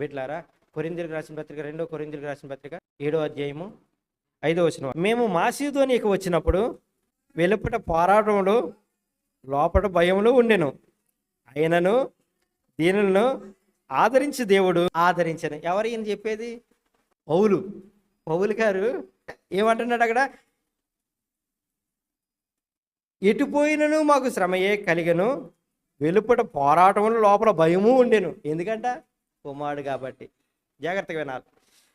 బిడ్లారా కొరిందిరికి రాసిన పత్రిక రెండో కొరిందిరికి రాసిన పత్రిక ఏడో అధ్యాయము ఐదో వచ్చిన మేము మాసీదోనికి వచ్చినప్పుడు వెలుపట పోరాటములు లోపల భయములు ఉండెను. ఆయనను దీనులను ఆదరించి దేవుడు ఆదరించను. ఎవరు ఈయన చెప్పేది? పౌలు. పౌలు గారు ఏమంటున్నాడు అక్కడ? ఎటుపోయినను మాకు శ్రమయే కలిగను వెలుపట పోరాటంలో లోపల భయము ఉండెను. ఎందుకంట? కుమారుడు కాబట్టి. జాగ్రత్తగా వినాలి.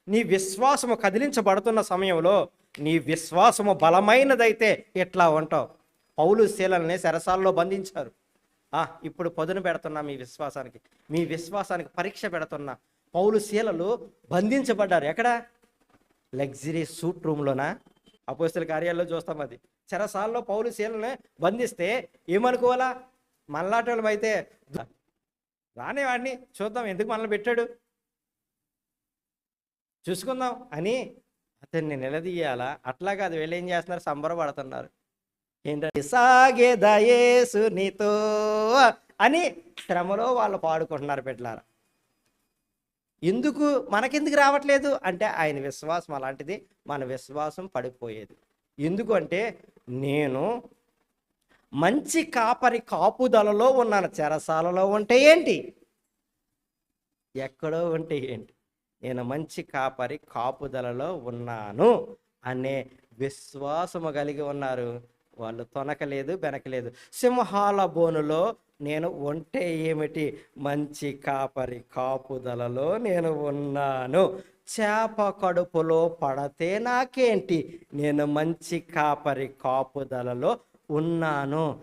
నీ విశ్వాసము కదిలించబడుతున్న సమయంలో నీ విశ్వాసము బలమైనదైతే ఎట్లా ఉంటావు? పౌలు శీలల్ని సెరసాల్లో బంధించారు. ఆ, ఇప్పుడు పదును పెడుతున్నా మీ విశ్వాసానికి. మీ విశ్వాసానికి పరీక్ష పెడుతున్నా. పౌలు శీలలు బంధించబడ్డారు. ఎక్కడ? లగ్జరీ సూట్ రూమ్లోనా? అపోస్తుల కార్యాల్లో చూస్తాం అది. చెరసాల్లో పౌలు శీలని బంధిస్తే ఏమనుకోవాలా? మళ్ళాటోళ్ళం రానేవాడిని రానే వాడిని చూద్దాం ఎందుకు మనల్ని పెట్టాడు? చూసుకుందాం అని అతన్ని నిలదీయాలా? అట్లా కాదు వీళ్ళు ఏం చేస్తున్నారు? సంబరపడుతున్నారు. ఏంటంటే సాగే దయేసు నీతో అని శ్రమలో వాళ్ళు పాడుకుంటున్నారు పెట్టారా ఎందుకు? మనకెందుకు రావట్లేదు? అంటే ఆయన విశ్వాసం అలాంటిది. మన విశ్వాసం పడిపోయేది. ఎందుకు అంటే నేను మంచి కాపరి కాపుదలలో ఉన్నాను. చెరసాలలో ఉంటే ఏంటి? ఎక్కడో ఉంటే ఏంటి? నేను మంచి కాపరి కాపుదలలో ఉన్నాను అనే విశ్వాసము కలిగి ఉన్నారు. వాళ్ళు తొనకలేదు బెనకలేదు. సింహాల బోనులో నేను ఉంటే ఏమిటి? మంచి కాపరి కాపుదలలో నేను ఉన్నాను. చేప కడుపులో పడతే నాకేంటి? నేను మంచి కాపరి కాపుదలలో ఉన్నాను.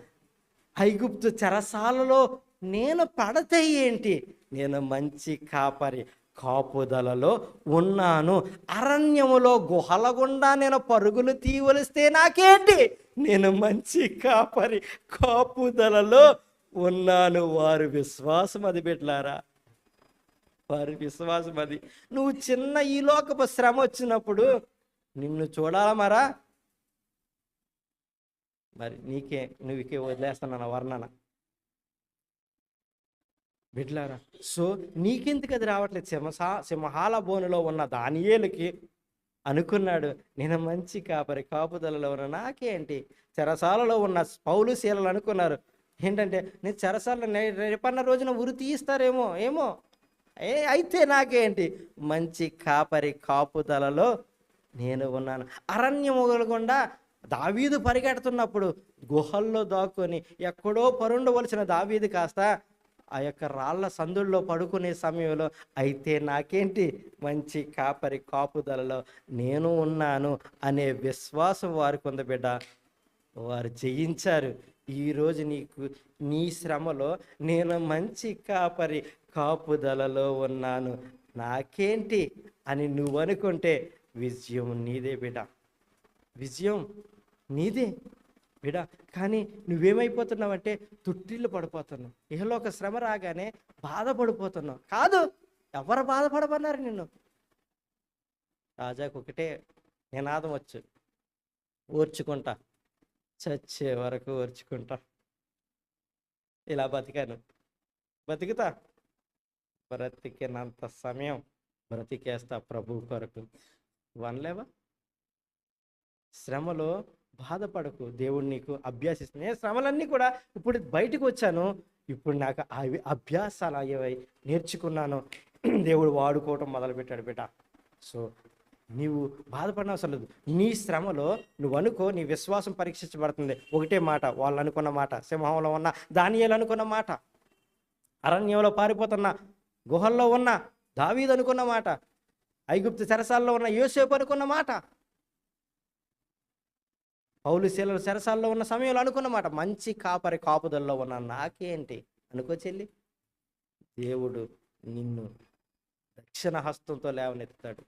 ఐగుప్తు చెరసాలలో నేను పడతే ఏంటి? నేను మంచి కాపరి కాపుదలలో ఉన్నాను. అరణ్యములో గుహల గుండా నేను పరుగులు తీవలిస్తే నాకేంటి? నేను మంచి కాపరి కాపుదలలో ఉన్నాను. వారు విశ్వాసం అది పెట్టారా వారి విశ్వాసం అది. నువ్వు చిన్న ఈ లోకపు శ్రమ వచ్చినప్పుడు నిన్ను చూడాలా మరి నీకే నువ్వుకే వదిలేస్తున్నాను వర్ణన. బిడ్లారా సో నీకెందుకు అది రావట్లేదు సింహసా సింహాల బోనులో ఉన్న దానియేలకి అనుకున్నాడు నేను మంచి కాపరి కాపుదలలో ఉన్న నాకేంటి చెరసాలలో ఉన్న పౌలు శీలలు అనుకున్నారు. ఏంటంటే నేను చెరసాల రేపన్న రోజున ఉరి తీయిస్తారేమో ఏమో? ఏ అయితే నాకేంటి మంచి కాపరి కాపుదలలో నేను ఉన్నాను. అరణ్యముగల గుండా దావీదు పరిగెడుతున్నప్పుడు గుహల్లో దాక్కొని ఎక్కడో పరుండవలసిన దావీదు కాస్త ఆ యొక్క రాళ్ళ సందుల్లో పడుకునే సమయంలో అయితే నాకేంటి మంచి కాపరి కాపుదలలో నేను ఉన్నాను అనే విశ్వాసం వారికి ఉంది బిడ్డ వారు జయించారు. ఈరోజు నీకు నీ శ్రమలో నేను మంచి కాపరి కాపుదలలో ఉన్నాను. నాకేంటి అని నువ్వు అనుకుంటే విజయం నీదే బిడ్డ. విజయం నీదే. బిడ కానీ నువ్వేమైపోతున్నావంటే తుట్టిల్లు పడిపోతున్నావు. ఇహలో ఒక శ్రమ రాగానే బాధపడిపోతున్నావు. కాదు ఎవరు బాధపడమన్నారు నిన్ను? రాజాకు ఒకటే నినాదం వచ్చు. ఓర్చుకుంటా. చచ్చే వరకు ఓర్చుకుంటా. ఇలా బతికాను. బతుకుతా. బ్రతికినంత సమయం బ్రతికేస్తా ప్రభు కొరకు. వనలేవా? శ్రమలో బాధపడకు. దేవుడు నీకు అభ్యాసిస్తుంది నేను శ్రమలన్నీ కూడా ఇప్పుడు బయటకు వచ్చాను. ఇప్పుడు నాకు అవి అభ్యాసాలు అయ్యేవి నేర్చుకున్నాను. దేవుడు వాడుకోవటం మొదలుపెట్టాడు బిడ్డ. సో నీవు బాధపడిన అవసరం లేదు. నీ శ్రమలో నువ్వు అనుకో నీ విశ్వాసం పరీక్షించబడుతుంది. ఒకటే మాట వాళ్ళు అనుకున్న మాట సింహంలో ఉన్న దానియాలు అనుకున్న మాట అరణ్యంలో పారిపోతున్న గుహల్లో ఉన్న దావీదు అనుకున్న మాట ఐగుప్తు చెరసాల్లో ఉన్న యోసేపు అనుకున్న మాట. పౌలు శీలలు సెరసాల్లో ఉన్న సమయంలో అనుకున్నమాట మంచి కాపరి కాపుదల్లో ఉన్న నాకేంటి? అనుకో చెల్లి దేవుడు నిన్ను దక్షిణ హస్తంతో లేవనెత్తాడు